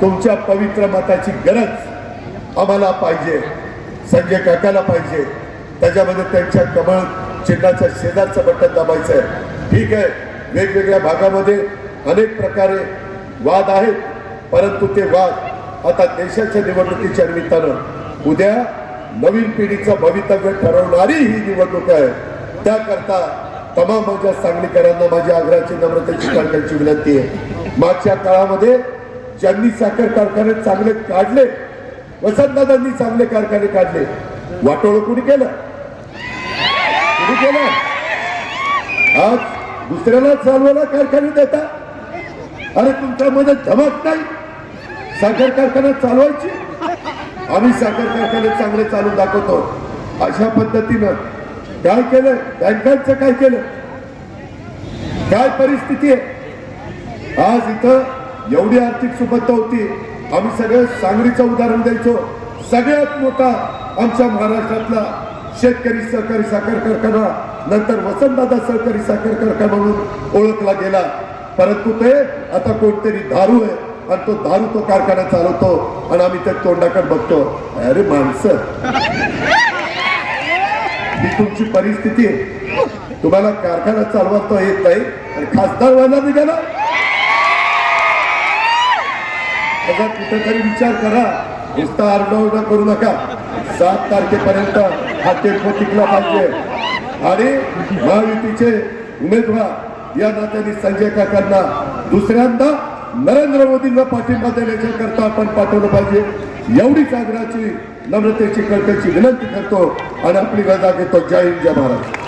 तुमच्या पवित्र मताची गरज आम्हाला पाहिजे. संजय काकाला पाहिजे. त्याच्यामध्ये त्यांच्या कमळ चिन्हाच्या शेजारचं बटन दाबायचं आहे ठीक आहे. वेगवेगळ्या भागामध्ये अनेक प्रकारे वाद आहेत. परंतु ते वाद आता देशाच्या निवडणुकीच्या निमित्तानं उद्या नवीन पिढीचं भवितव्य ठरवणारी ही निवडणूक आहे. त्याकरता तमाम माझ्या सांगलीकरांना माझ्या आग्रहाची नम्रतेची काढण्याची विनंती आहे. मागच्या काळामध्ये ज्यांनी साखर कारखाने चांगले काढले वसंतदादांनी चांगले कारखाने काढले. वाटोळ कुणी केलं? कुणी केलं? आज दुसऱ्याला चालवायला कारखाने देता? अरे तुमच्यामध्ये धमक नाही? साखर कारखाना चालवायची? आम्ही साखर कारखाने चांगले चालून दाखवतो. अशा पद्धतीनं काय केलं? बँकांचं काय केलं? काय परिस्थिती आहे? आज इथं एवढी आर्थिक सुबत्ता होती. आम्ही सगळं सांगलीचं उदाहरण द्यायचो. सगळ्यात मोठा आमच्या महाराष्ट्रातला शेतकरी सहकारी साखर कारखाना नंतर वसंतदादा सहकारी साखर कारखाना म्हणून ओळखला गेला. परंतु ते आता कोणतरी दारू आहे आणि तो दारू तो कारखाना चालवतो आणि आम्ही त्या तोंडाकडे बघतो. अरे माणसं. ही तुमची परिस्थिती तुम्हाला कारखाना चालवता येत नाही आणि खासदार व्हायला निघाला. त्याचा कुठेतरी विचार करा. नुसता आरडाओरडा करू नका. सात तारखेपर्यंत हा टेम्पो टिकला पाहिजे. आणि महायुतीचे उमेदवार या नात्याने संजय काकांना दुसऱ्यांदा नरेंद्र मोदींना पाठिंबा देण्याच्या करता आपण पाठवलं पाहिजे. एवढीच आग्रहाची नम्रतेची कळकळीची विनंती करतो आणि आपली रजा घेतो. जय हिंद जय महाराज